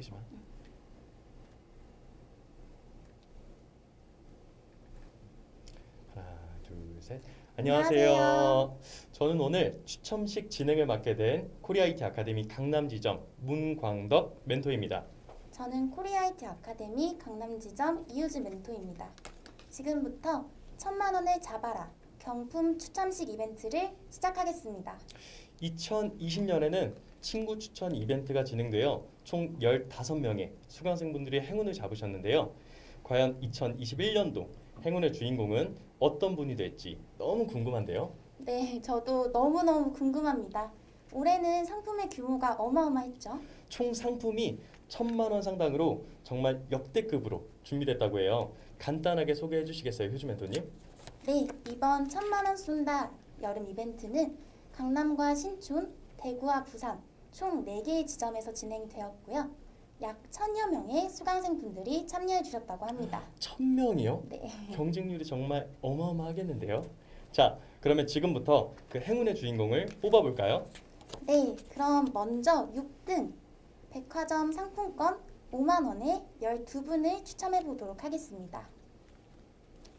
크지만. 하나, 둘, 셋. 안녕하세요. 안녕하세요. 저는 오늘 추첨식 진행을 맡게 된 코리아이티 아카데미 강남 지점 문광덕 멘토입니다. 저는 코리아이티 아카데미 강남지점 이유주 멘토입니다. 지금부터 천만 원을 잡아라 경품 추첨식 이벤트를 시작하겠습니다. 2020년에는 친구 추천 이벤트가 진행되어 총 15명의 수강생분들이 행운을 잡으셨는데요. 과연 2021년도 행운의 주인공은 어떤 분이 될지 너무 궁금한데요. 네, 저도 너무너무 궁금합니다. 올해는 상품의 규모가 어마어마했죠? 총 상품이 천만 원 상당으로 정말 역대급으로 준비됐다고 해요. 간단하게 소개해 주시겠어요, 효주 멘토님? 네, 이번 천만 원 쏜다 여름 이벤트는 강남과 신촌, 대구와 부산 총 4개의 지점에서 진행되었고요. 약 천여 명의 수강생분들이 참여해 주셨다고 합니다. 천 명이요? 네. 경쟁률이 정말 어마어마하겠는데요. 자, 그러면 지금부터 그 행운의 주인공을 뽑아 볼까요? 네, 그럼 먼저 6등 백화점 상품권 5만 원에 12분을 추첨해 보도록 하겠습니다.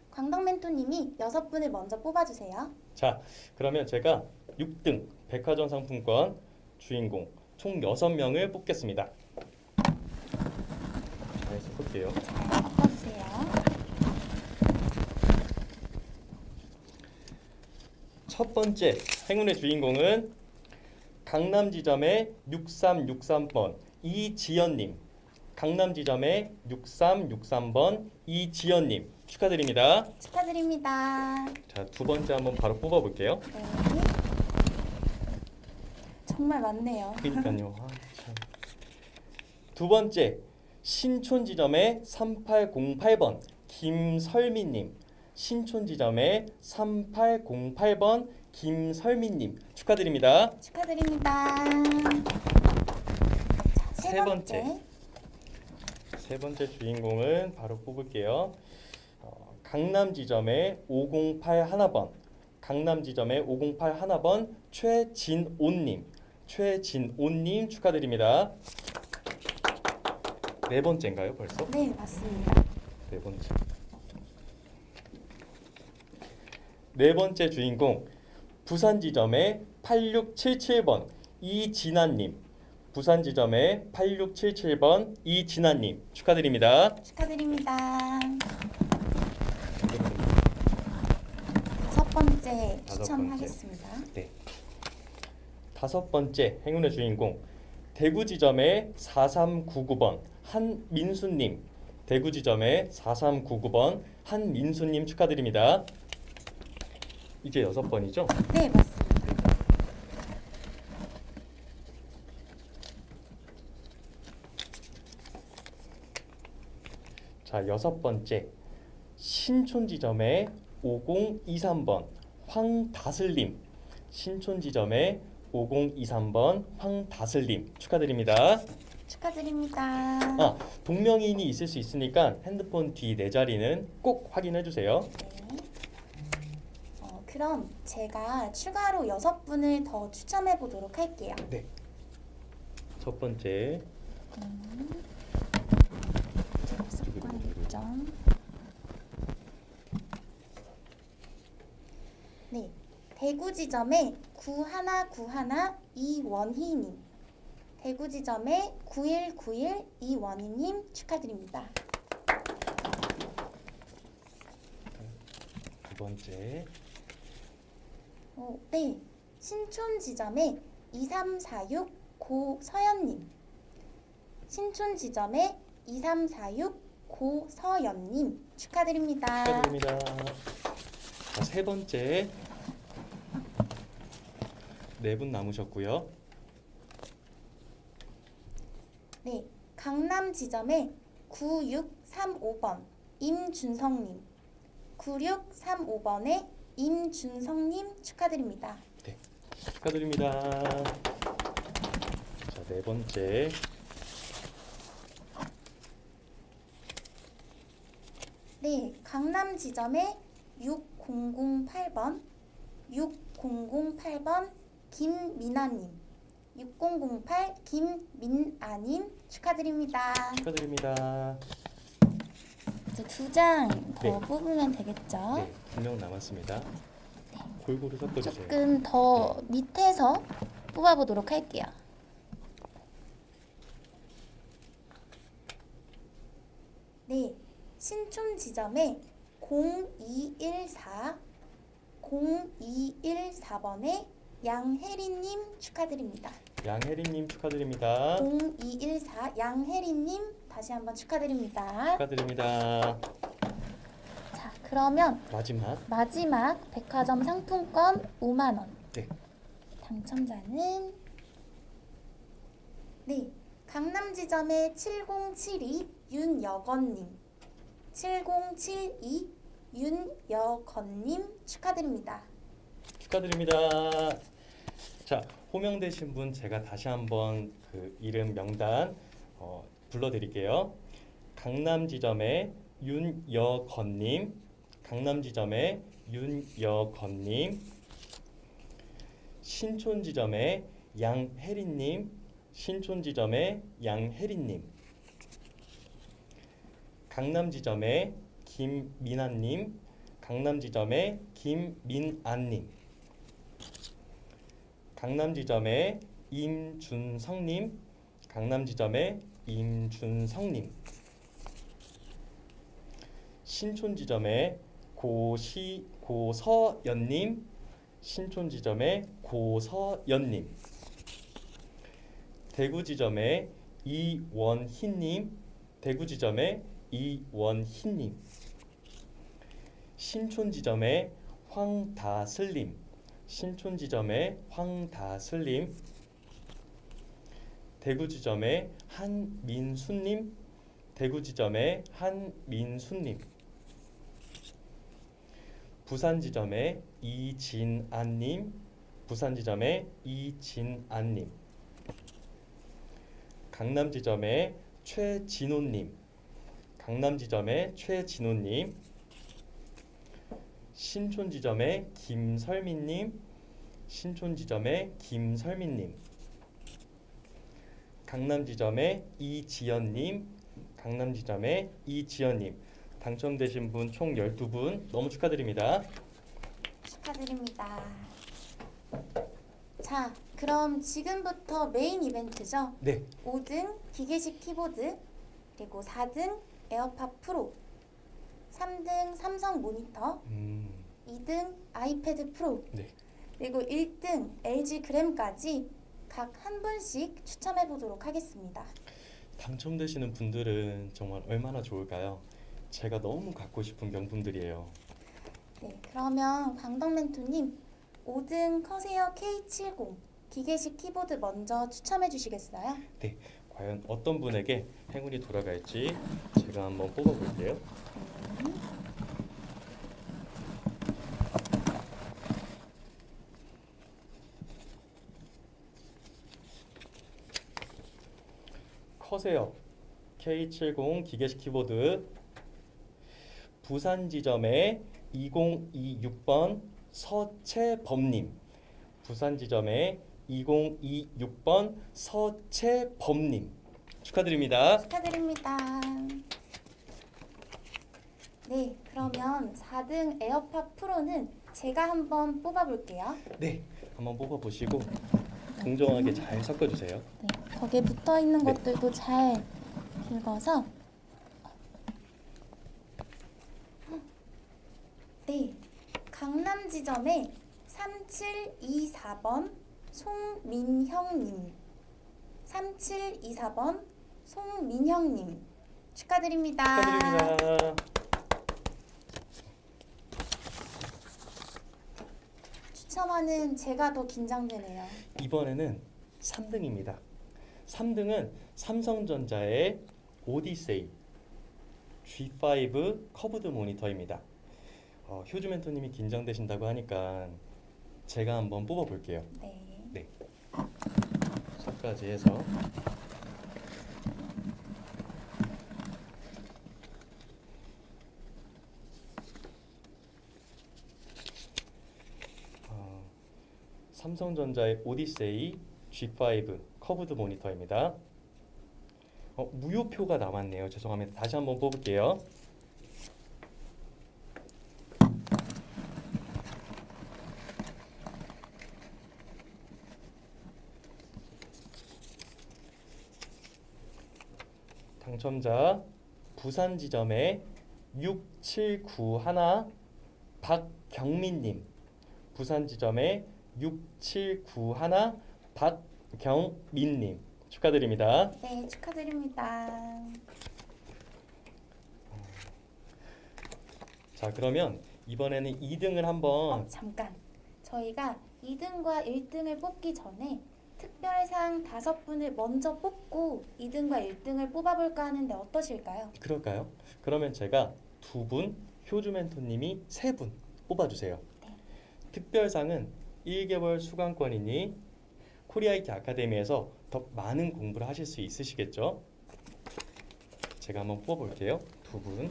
광덕 멘토님이 6분을 먼저 뽑아 주세요. 자, 그러면 제가 6등 백화점 상품권 주인공 총 6명을 뽑겠습니다. 잘 섞을게요. 잘 섞어 주세요. 첫 번째 행운의 주인공은 강남 지점의 6363번 이지연님. 강남 지점의 6363번 이지연님 축하드립니다. 축하드립니다. 자, 두 번째 한번 바로 뽑아볼게요. 네. 정말 많네요. 그러니까요. 아, 참. 두 번째 신촌 지점의 3808번 김설미님. 신촌 지점의 3808번 김설미님 축하드립니다. 축하드립니다. 자, 세, 세 번째. 번째. 세 번째 주인공은 바로 뽑을게요. 어, 강남 지점의 508 하나번, 강남 지점의 508 하나번 최진온님, 최진온님 축하드립니다. 네 번째인가요, 벌써? 네, 맞습니다. 네 번째. 네 번째 주인공 부산 지점의 8677번 이진아님. 부산 지점의 8677번 이진아님 축하드립니다. 축하드립니다. 다섯 번째 다섯 추첨하겠습니다. 네. 다섯 번째 행운의 주인공 대구 지점의 4399번 한민수님. 대구 지점의 4399번 한민수님 축하드립니다. 이제 여섯 번이죠? 네, 맞습니다. 자, 여섯 번째. 신촌 지점의 5023번 황다슬님. 신촌 지점의 5023번 황다슬님 축하드립니다. 축하드립니다. 아, 동명이인이 있을 수 있으니까 핸드폰 뒤 네 자리는 꼭 확인해 주세요. 네. 어, 그럼 제가 추가로 여섯 분을 더 추첨해 보도록 할게요. 첫 번째. 습관 일정. 네, 대구 지점의 9191 이원희님, 대구 지점의 9191 이원희님 축하드립니다. 두 번째. 어, 네, 신촌 지점의 2346 고서연님, 신촌 지점의 2346 고서연님 축하드립니다. 축하드립니다. 자, 세 번째. 네 분 남으셨고요. 네, 강남 지점의 9635번 임준성님, 9635번의 임준성님 축하드립니다. 축하드립니다. 자, 네 번째. 네, 강남 지점의 6008번 6008번 김미나님, 6008 김민아님 축하드립니다. 축하드립니다. 이제 두 장 더 네. 뽑으면 되겠죠? 네, 두명 남았습니다. 골고루 섞어주세요. 조금 더 밑에서 뽑아보도록 할게요. 네, 신촌 지점에 0214 0214번에 양혜리님 축하드립니다. 양혜리님 축하드립니다. 0214 양혜리님 다시 한번 축하드립니다. 축하드립니다. 자, 그러면 마지막 마지막 백화점 상품권 5만 원. 네. 당첨자는 네 강남 지점의 7072 윤여건 님, 7072 윤여건 님 축하드립니다. 축하드립니다. 자, 호명되신 분 제가 다시 한번 그 이름 명단 어, 불러드릴게요. 강남 지점의 윤여건님, 강남 지점의 윤여건님, 신촌 지점의 양혜리님, 신촌 지점의 양혜리님, 강남 지점의 김민아님, 강남 지점의 김민아님. 강남 지점의 임준성님, 강남 지점의 임준성님, 신촌 지점의 고시 고서연님, 신촌 지점의 고서연님, 대구 지점의 이원희님, 대구 지점의 이원희님, 신촌 지점의 황다슬님, 신촌 지점의 황다슬님, 대구 지점의 한민수님, 대구 지점의 한민수님, 부산 지점의 이진안님, 부산 지점의 이진안님, 강남 지점의 최진호님, 강남 지점의 최진호님, 신촌 지점의 김설민님, 신촌 지점의 김설민님, 강남 지점의 이지연님, 강남 지점의 이지연님 당첨되신 분 총 12분 너무 축하드립니다. 축하드립니다. 자, 그럼 지금부터 메인 이벤트죠. 네, 5등 기계식 키보드, 그리고 4등 에어팟 프로, 3등 삼성 모니터, 음, 2등 아이패드 프로, 네, 그리고 1등 LG 그램까지 각 한 분씩 추첨해 보도록 하겠습니다. 당첨되시는 분들은 정말 얼마나 좋을까요? 제가 너무 갖고 싶은 명품들이에요. 네, 그러면 광덕 멘토님 5등 커세어 K70 기계식 키보드 먼저 추첨해 주시겠어요? 과연 어떤 분에게 행운이 돌아갈지 제가 한번 뽑아볼게요. 커세어 K70 기계식 키보드 부산 지점의 2026번 서채범님 부산 지점의 2026번 서채범님 축하드립니다. 축하드립니다. 네, 그러면 4등 에어팟 프로는 제가 한번 뽑아볼게요. 네, 한번 뽑아보시고 공정하게 잘 섞어주세요. 네, 벽에 붙어 있는 네. 것들도 잘 긁어서 네, 강남 지점에 3724번 송민형님 3724번 송민형님 축하드립니다. 축하드립니다. 추첨하는 제가 더 긴장되네요. 이번에는 3등입니다. 3등은 삼성전자의 오디세이 G5 커브드 모니터입니다. 어, 효주 멘토님이 긴장되신다고 하니까 제가 한번 뽑아볼게요. 네. 손까지 해서 어, 삼성전자의 오디세이 G5 커브드 모니터입니다. 어, 무효표가 남았네요. 죄송합니다. 다시 한번 뽑을게요. 당첨자 부산 지점에 6791 박경민님 부산 지점에 6791 박경민님 축하드립니다. 네, 축하드립니다. 자 그러면 이번에는 2등을 한번 어, 잠깐. 저희가 2등과 1등을 뽑기 전에 특별상 다섯 분을 먼저 뽑고 2등과 1등을 뽑아볼까 하는데 어떠실까요? 그럴까요? 그러면 제가 두 분, 효주 멘토님이 세 분 뽑아주세요. 네. 특별상은 1개월 수강권이니 코리아이티 아카데미에서 더 많은 공부를 하실 수 있으시겠죠? 제가 한번 뽑아볼게요. 두 분.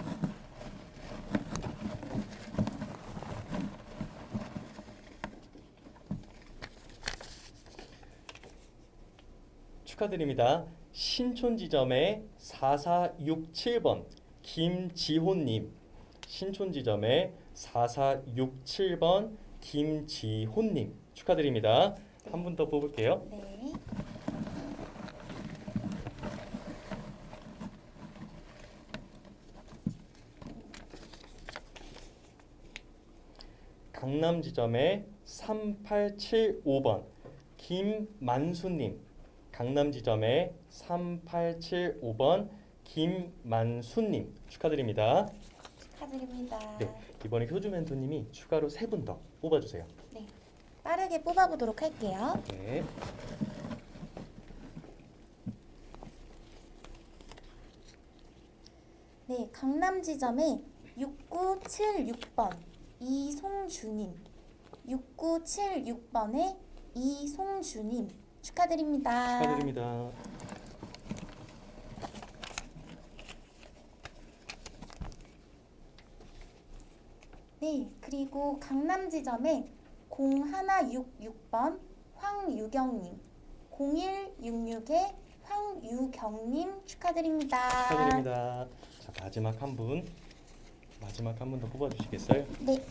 축하드립니다. 신촌 지점의 4467번 김지호님 신촌 지점의 4467번 김지호님 축하드립니다. 한 분 더 뽑을게요. 네. 강남 지점의 3875번 김만수님 강남 지점의 3875번 김만수님 축하드립니다. 축하드립니다. 네, 이번에 효주 멘토님이 추가로 세 분 더 뽑아주세요. 네. 빠르게 뽑아보도록 할게요. 네. 네, 강남 지점에 6976번 이송주님, 6976번의 이송주님 축하드립니다. 축하드립니다. 네, 그리고 강남 지점에 0166번 황유경님, 0166의 황유경님 축하드립니다. 축하드립니다. 자 마지막 한 분, 마지막 한 분 더 뽑아주시겠어요? 네.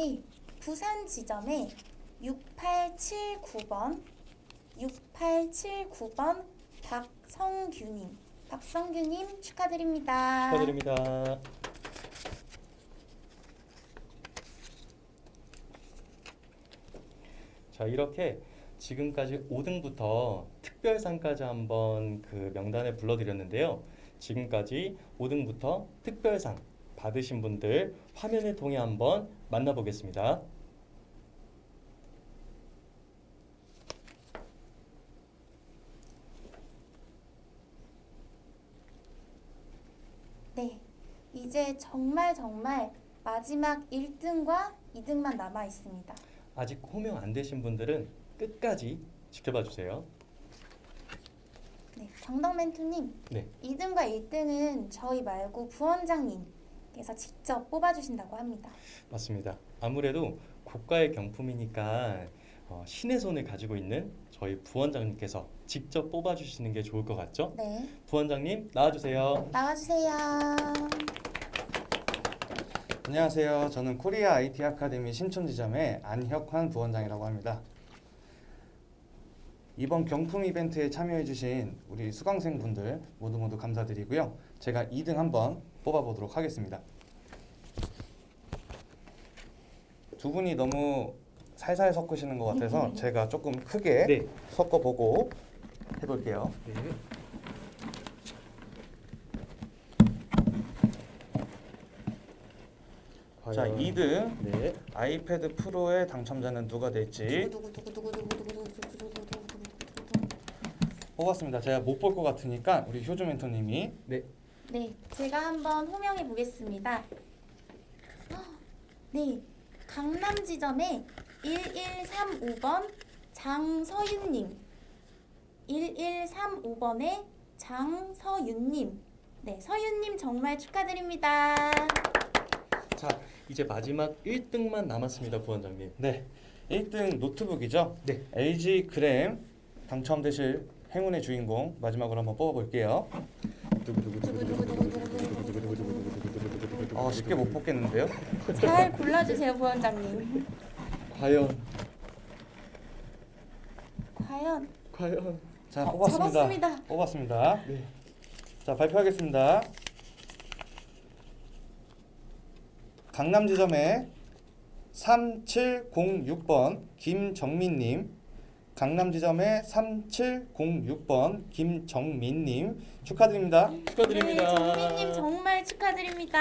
네, 부산 지점에 6879번 6879번 박성규님 박성규님 축하드립니다. 축하드립니다. 자 이렇게 지금까지 5등부터 특별상까지 한번 그 명단에 불러드렸는데요. 지금까지 5등부터 특별상 받으신 분들 화면을 통해 한번 만나보겠습니다. 네, 이제 정말 정말 마지막 1등과 2등만 남아 있습니다. 아직 호명 안 되신 분들은 끝까지 지켜봐 주세요. 네, 경덕 멘토님, 네. 2등과 1등은 저희 말고 부원장님 께서 직접 뽑아주신다고 합니다. 맞습니다. 아무래도 고가의 경품이니까 어, 신의 손을 가지고 있는 저희 부원장님께서 직접 뽑아주시는 게 좋을 것 같죠? 네, 부원장님 나와주세요. 나와주세요. 안녕하세요. 저는 코리아 IT 아카데미 신촌 지점의 안혁환 부원장이라고 합니다. 이번 경품 이벤트에 참여해주신 우리 수강생분들 모두 모두 감사드리고요. 제가 2등 한번 뽑아보도록 하겠습니다. 두 분이 너무 살살 섞으시는 것 같아서 음. 제가 조금 크게 네. 섞어보고 해볼게요. 네. 자, 2등 네. 아이패드 프로의 당첨자는 누가 될지 뽑았습니다. 제가 못 볼 것 같으니까 우리 효주 멘토님이 네. 네, 제가 한번 호명해 보겠습니다. 네, 강남 지점에 1135번 장서윤님, 1135번의 장서윤님, 네, 서윤님 정말 축하드립니다. 자, 이제 마지막 1등만 남았습니다, 부원장님. 네, 1등 노트북이죠. 네. LG 그램 당첨되실 행운의 주인공 마지막으로 한번 뽑아볼게요. 아, 쉽게 못 뽑겠는데요? 잘 골라주세요, 부원장님. 과연 과연 과연 자, 어, 뽑았습니다. 잡았습니다. 뽑았습니다. 네. 자, 발표하겠습니다. 강남 지점에 3706번 김정민님, 강남 지점에 3706번 김정민님 축하드립니다. 축하드립니다. 네, 정민님 정말 축하드립니다.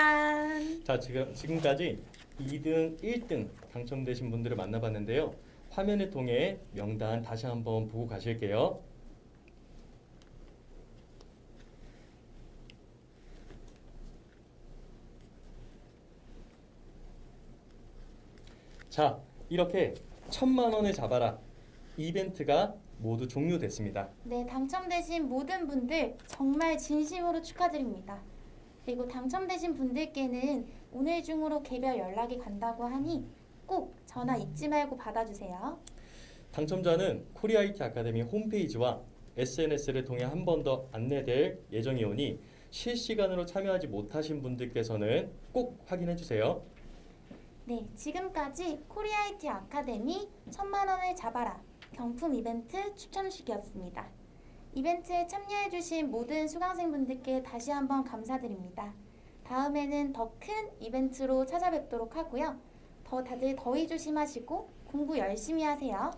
자, 지금 지금까지 2등, 1등 당첨되신 분들을 만나봤는데요. 화면을 통해 명단 다시 한번 보고 가실게요. 자, 이렇게 천만 원을 잡아라 이벤트가 모두 종료됐습니다. 네, 당첨되신 모든 분들 정말 진심으로 축하드립니다. 그리고 당첨되신 분들께는 오늘 중으로 개별 연락이 간다고 하니 꼭 전화 잊지 말고 받아주세요. 당첨자는 코리아 IT 아카데미 홈페이지와 SNS를 통해 한 번 더 안내될 예정이오니 실시간으로 참여하지 못하신 분들께서는 꼭 확인해 주세요. 네, 지금까지 코리아 IT 아카데미 천만 원을 잡아라 경품 이벤트 추첨식이었습니다. 이벤트에 참여해주신 모든 수강생분들께 다시 한번 감사드립니다. 다음에는 더 큰 이벤트로 찾아뵙도록 하고요. 더 다들 더위 조심하시고 공부 열심히 하세요.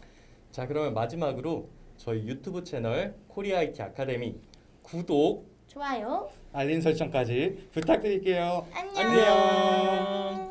자, 그러면 마지막으로 저희 유튜브 채널 코리아 IT 아카데미 구독 좋아요. 알림 설정까지 부탁드릴게요. 안녕. 안녕.